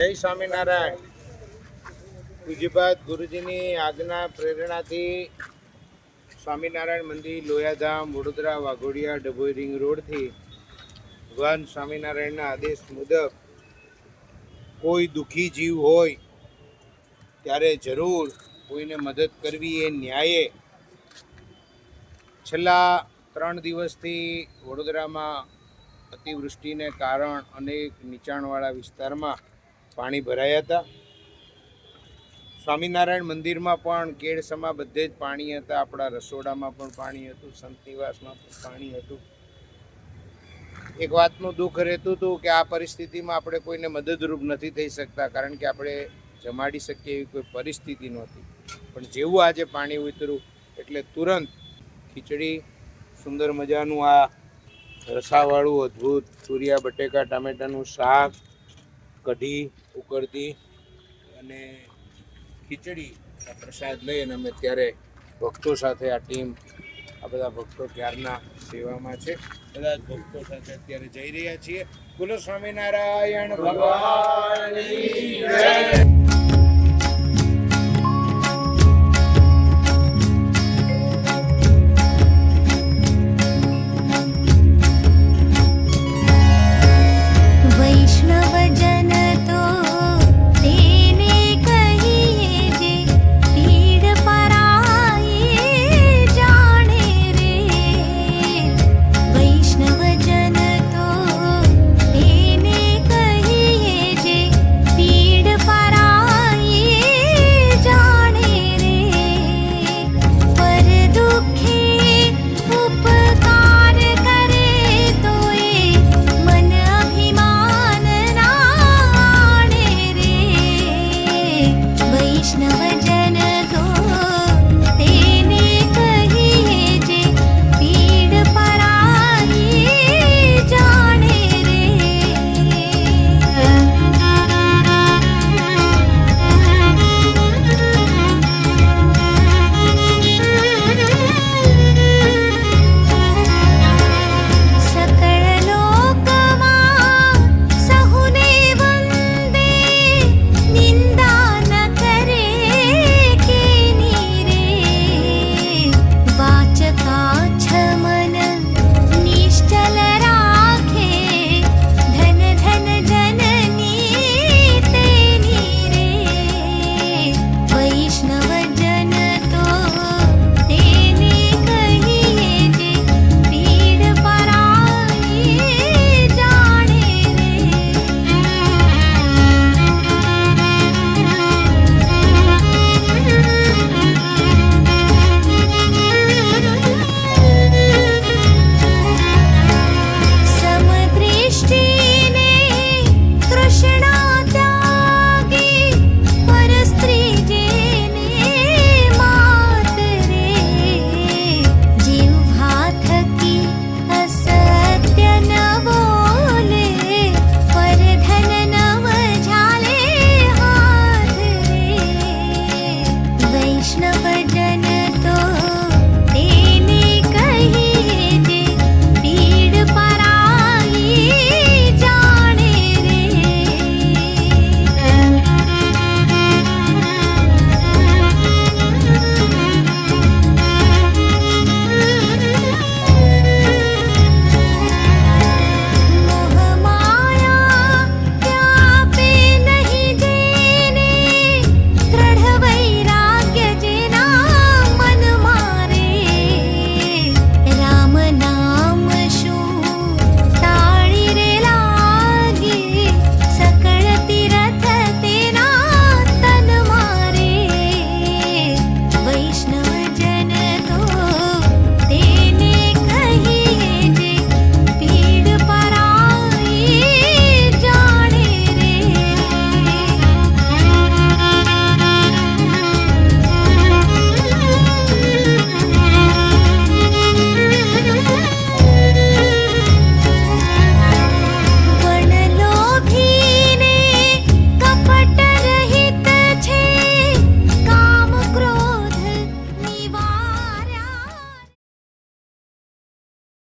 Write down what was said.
જય સ્વામિનારાયણ. પૂજ્યપાદ ગુરુજીની આજ્ઞા પ્રેરણાથી સ્વામિનારાયણ મંદિર લોયાધામ, વડોદરા, વાઘોડિયા, ડભોઈ રિંગ રોડથી ભગવાન સ્વામિનારાયણના આદેશ મુજબ કોઈ દુઃખી જીવ હોય ત્યારે જરૂર કોઈને મદદ કરવી એ ન્યાયે. છેલ્લા ત્રણ દિવસથી વડોદરામાં અતિવૃષ્ટિને કારણ અનેક નીચાણવાળા વિસ્તારમાં પાણી ભરાયા હતા. સ્વામિનારાયણ મંદિરમાં પણ કેળસમાં બધે જ પાણી હતા. આપણા રસોડામાં પણ પાણી હતું. સંત પણ પાણી હતું. એક વાતનું દુઃખ રહેતું હતું કે આ પરિસ્થિતિમાં આપણે કોઈને મદદરૂપ નથી થઈ શકતા, કારણ કે આપણે જમાડી શકીએ એવી કોઈ પરિસ્થિતિ નહોતી. પણ જેવું આજે પાણી ઉતર્યું, એટલે તુરંત ખીચડી, સુંદર મજાનું આ રસાવાળું અદ્ભુત સૂર્યા બટેકા, ટામેટાનું શાક કઢી, ઉકળતી અને ખીચડી પ્રસાદ લઈ અને અમે ત્યારે ભક્તો સાથે આ ટીમ, આ બધા ભક્તો ક્યારના સેવામાં છે. બધા જ ભક્તો સાથે અત્યારે જઈ રહ્યા છીએ. બોલો સ્વામિનારાયણ ભગવાનની